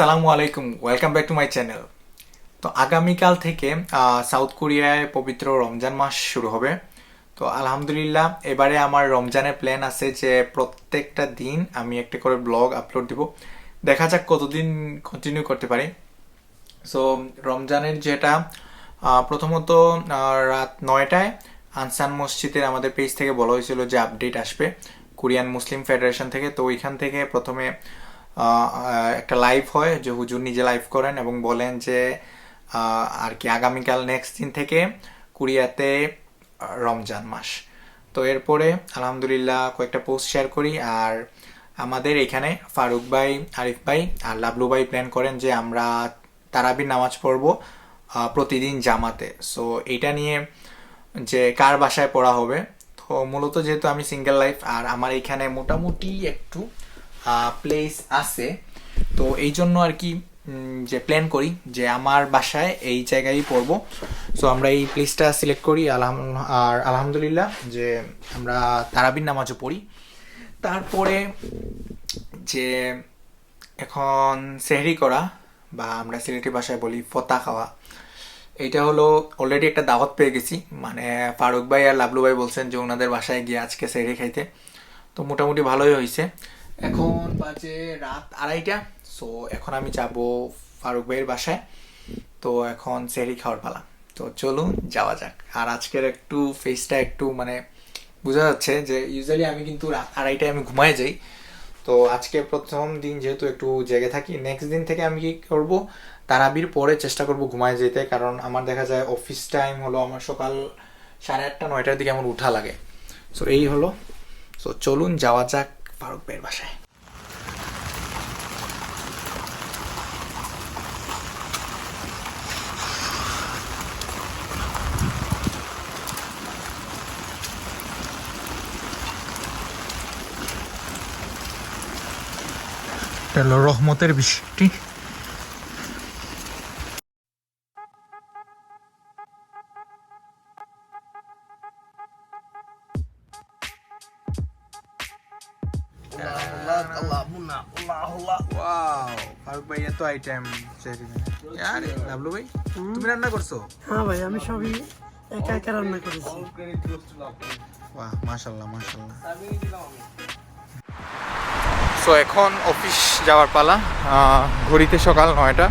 আসসালামু আলাইকুম welcome back to my channel তো আগামীকাল থেকে সাউথ কোরিয়ায় পবিত্র রমজান মাস শুরু হবে। তো আলহামদুলিল্লাহ, এবারে আমার রমজানের প্ল্যান আছে যে প্রত্যেকটা দিন আমি একটা করে ব্লগ আপলোড দিব। দেখা যাক কতদিন কন্টিনিউ করতে পারি। সো রমজানের যেটা প্রথমত রাত নয়টায় আনসান মসজিদের আমাদের পেজ থেকে বলা হয়েছিল যে আপডেট আসবে। কোরিয়ান মুসলিম ফেডারেশন থেকে। তো ওইখান থেকে প্রথমে একটা লাইভ হয় যে হুজুর নিজে লাইভ করেন এবং বলেন যে আর কি আগামীকাল নেক্সট দিন থেকে কোরিয়াতে রমজান মাস। তো এরপরে আলহামদুলিল্লাহ কয়েকটা পোস্ট শেয়ার করি আর আমাদের এখানে ফারুক ভাই, আরিফ ভাই আর লাবলু ভাই প্ল্যান করেন যে আমরা তারাবির নামাজ পড়ব প্রতিদিন জামাতে। সো এটা নিয়ে যে কার বাসায় পড়া হবে, তো মূলত যেহেতু আমি সিঙ্গেল লাইফ আর আমার এখানে মোটামুটি একটু প্লেস আছে। তো এই জন্য আর কি যে প্ল্যান করি যে আমার বাসায় এই জায়গায় পড়ব। সো আমরা এই প্লেসটা সিলেক্ট করি, আলহাম, আর আলহামদুলিল্লাহ যে আমরা তারাবির নামাজও পড়ি। তারপরে যে এখন সেহরি করা, বা আমরা সিলেটি ভাষায় বলি ফতা খাওয়া। এটা হলো অলরেডি একটা দাওয়াত পেয়ে গেছি। মানে ফারুক ভাই আর লাবলু ভাই বলছেন যে ওনাদের বাসায় গিয়ে আজকে সেহরি খাইতে। তো মোটামুটি ভালোই হয়েছে এখন বাজে রাত আড়াইটা। সো এখন আমি যাব ফারুক ভাইয়ের বাসায়। তো এখন সেহরি খাওয়ার পালা। তো চলুন, যাওয়া যাক। আর আজকের একটু ফেসটা একটু মানে বোঝা যাচ্ছে যে ইউজুয়ালি আমি কিন্তু রাত আড়াইটায় আমি ঘুমায় যাই। তো আজকে প্রথম দিন যেহেতু একটু জেগে থাকি নেক্সট দিন থেকে আমি কি করব? তারাবির পরে চেষ্টা করব ঘুমায় যেতে, কারণ আমার দেখা যায় অফিস টাইম হলো আমার সকাল সাড়ে আটটা, নয়টার দিকে আমার উঠা লাগে। সো এই হলো। সো চলুন, যাওয়া যাক। ফারুক ভাইয়ের বাসায়। রহমতের বৃষ্টি। ওয়াও ফারুক ভাই এত আইটেম আরে লাভলু ভাই তুমি রান্না করছ? হ্যাঁ ভাই আমি সবই একা একা রান্না করেছি। বাহ মাশাল্লাহ মাশাল্লাহ সো এখন অফিস যাওয়ার পালা। আহ, ঘড়িতে সকাল নয়টা।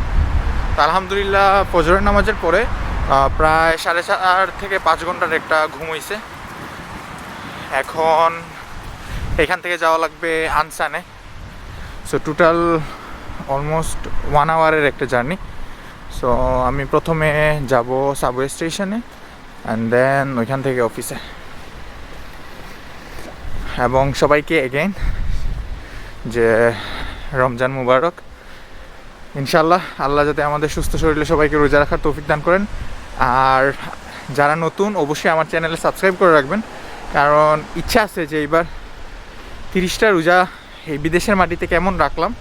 আলহামদুলিল্লাহ ফজরের নামাজের পরে আহ, প্রায় সাড়ে চার থেকে পাঁচ ঘণ্টার একটা ঘুম হইছে। এখন এখান থেকে যাওয়া লাগবে আনসানে। সো টোটাল অলমোস্ট ওয়ান আওয়ারের একটা জার্নি সো আমি প্রথমে যাব সাবওয়ে স্টেশনে অ্যান্ড দেন ওইখান থেকে অফিসে এবং সবাইকে এগেইন যে রমজান মুবারক। ইনশাল্লাহ আল্লাহ যাতে আমাদের সুস্থ শরীরে সবাইকে রোজা রাখার তৌফিক দান করেন। আর যারা নতুন, অবশ্যই আমার চ্যানেলে সাবস্ক্রাইব করে রাখবেন। কারণ ইচ্ছা আছে যে এইবার তিরিশটা রোজা এই বিদেশের মাটিতে কেমন রাখলাম?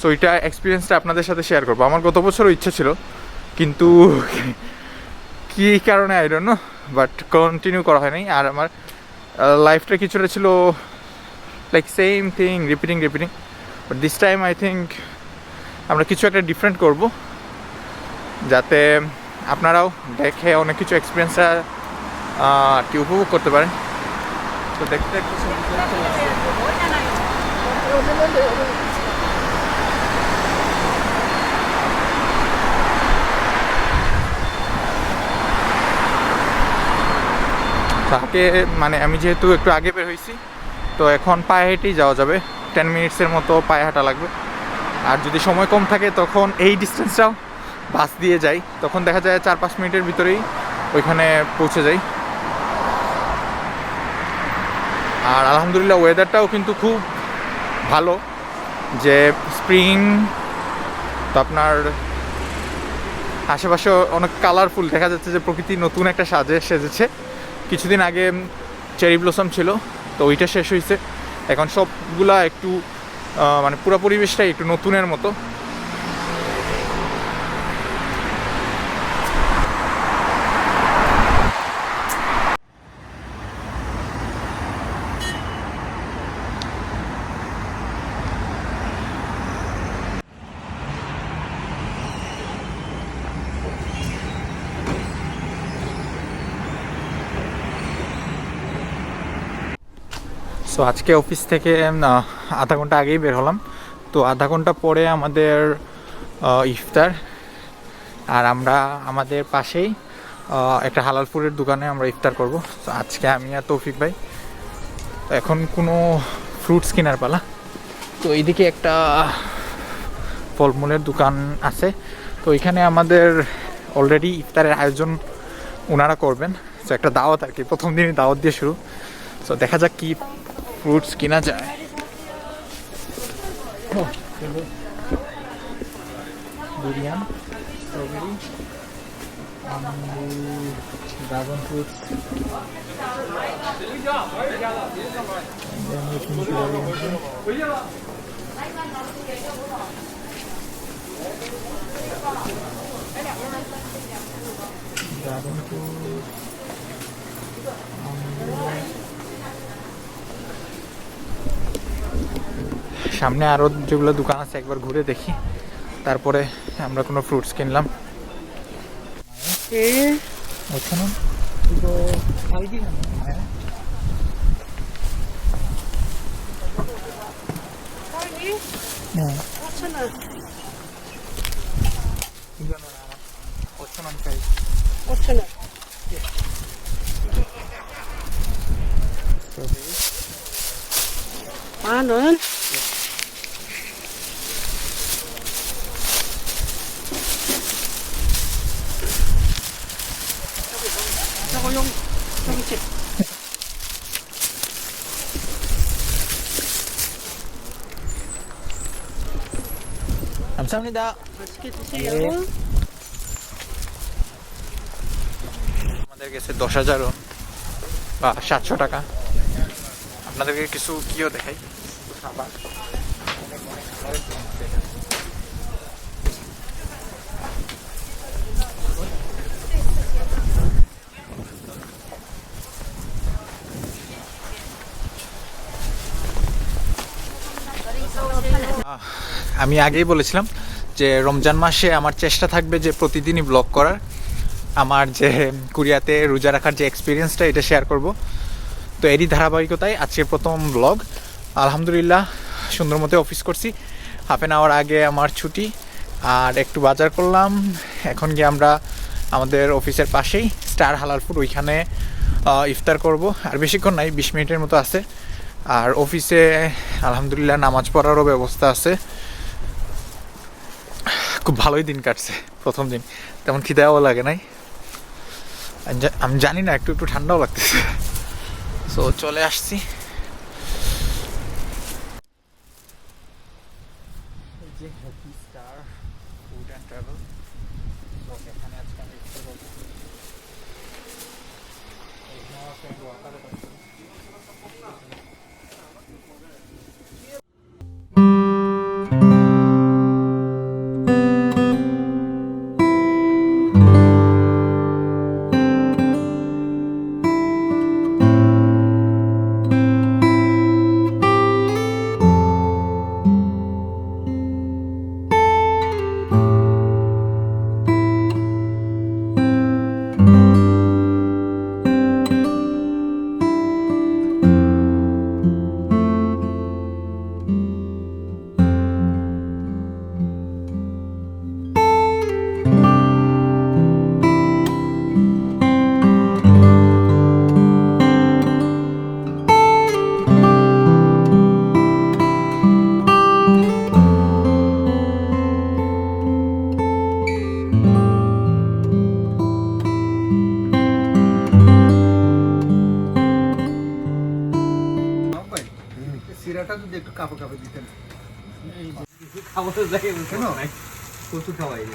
সো ওইটা এক্সপিরিয়েন্সটা আপনাদের সাথে শেয়ার করব। আমার গত বছরও ইচ্ছা ছিল, কিন্তু কী কারণে I don't know but continue করা হয়নি। আর আমার লাইফটা কিছুটা ছিল like same thing repeating repeating but this time I think আমরা কিছু একটা ডিফারেন্ট করব, যাতে আপনারাও দেখে অনেক কিছু এক্সপিরিয়েন্সটা উপভোগ করতে পারেন। তো দেখতে দেখতে। তাকে মানে আমি যেহেতু একটু আগে বের হয়েছি, তো এখন পায়ে হেঁটেই যাওয়া যাবে। টেন মিনিটসের মতো পায়ে হাঁটা লাগবে। আর যদি সময় কম থাকে, তখন এই ডিস্টেন্সটাও বাস দিয়ে যাই। তখন দেখা যায় চার পাঁচ মিনিটের ভিতরেই ওইখানে পৌঁছে যাই। আর আলহামদুলিল্লাহ ওয়েদারটাও কিন্তু খুব ভালো যে স্প্রিং, তো আপনার আশেপাশে অনেক কালারফুল দেখা যাচ্ছে যে প্রকৃতি নতুন একটা সাজে সেজেছে। কিছুদিন আগে চেরি ব্লসম ছিল, তো ওইটা শেষ হয়েছে এখন সবগুলা একটু মানে পুরো পরিবেশটাই একটু নতুনের মতো। আজকে অফিস থেকে আধা ঘণ্টা আগেই বের হলাম। তো আধা ঘণ্টা পরে আমাদের ইফতার। আর আমরা আমাদের পাশেই একটা হালাল ফুডের দোকানে আমরা ইফতার করব। তো আজকে আমি আর তৌফিক ভাই এখন কোনো ফ্রুটস কেনার পালা। তো এইদিকে একটা ফলমূলের দোকান আছে। তো এখানে আমাদের অলরেডি ইফতারের আয়োজন ওনারা করবেন। তো একটা দাওয়াত আর কি, প্রথম দিনই দাওয়াত দিয়ে শুরু। তো দেখা যাক কি ফ্রুটস কিনা যায়। Durian strawberry dragon fruit dragon fruit সামনে আরও যেগুলো দোকান আছে একবার ঘুরে দেখি। তারপরে আমরা কোনো ফ্রুটস কিনলাম। হ্যাঁ। 감사합니다. 맛있게 드세요. আমাদের কাছে দশ হাজারও বা সাতশো টাকা আপনাদেরকে কিছু কিও দেখাই খাবার আমি আগেই বলেছিলাম যে রমজান মাসে আমার চেষ্টা থাকবে যে প্রতিদিনই ব্লগ করার। আমার যে কোরিয়াতে রোজা রাখার যে এক্সপিরিয়েন্সটা এটা শেয়ার করব। তো এরই ধারাবাহিকতায় আজকে প্রথম ব্লগ আলহামদুলিল্লাহ, সুন্দর মতো অফিস করছি। হাফ অ্যান আওয়ার আগে আমার ছুটি, আর একটু বাজার করলাম। এখন গিয়ে আমরা আমাদের অফিসের পাশেই স্টার হালাল ফুড ওইখানে ইফতার করব। আর বেশিক্ষণ নাই, বিশ মিনিটের মতো আছে। আর অফিসে, আলহামদুলিল্লাহ, নামাজ পড়ারও ব্যবস্থা আছে। খুব ভালোই দিন কাটছে, প্রথম দিন। তেমন খিদাও লাগে নাই। আমি আমি জানি না, একটু একটু ঠান্ডাও লাগতেছে। সো চলে আসছি। সিরাটা যদি একটু কাপড় কাপড় দিতেন খাবারের জায়গায় কেন? প্রচুর খাওয়াই এই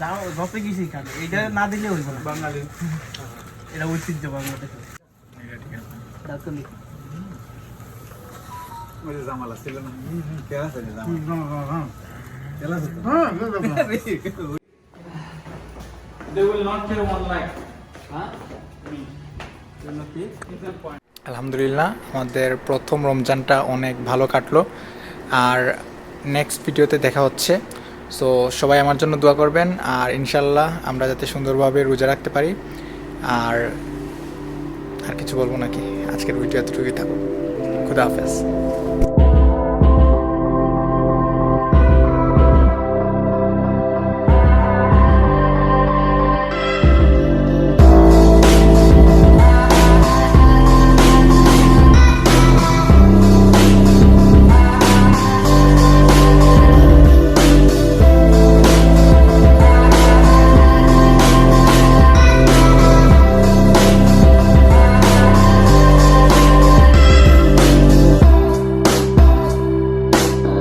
যাও কিছু খাবে এটা না দিলে হইব না। বাঙালি। এটা ঐতিহ্য বাংলাদেশে। রাতলি ওই জামালা ছিল না? কেলা আছে জামালা? কেলা আছে? তো? They will not kill one life. আলহামদুলিল্লাহ, আমাদের প্রথম রমজানটা অনেক ভালো কাটলো। আর নেক্সট ভিডিওতে দেখা হচ্ছে। সো সবাই আমার জন্য দোয়া করবেন, আর ইনশাল্লাহ আমরা যাতে সুন্দরভাবে রোজা রাখতে পারি। আর আর কিছু বলব নাকি? আজকের ভিডিও এতটুকুই থাকুক। খুদা হাফেজ।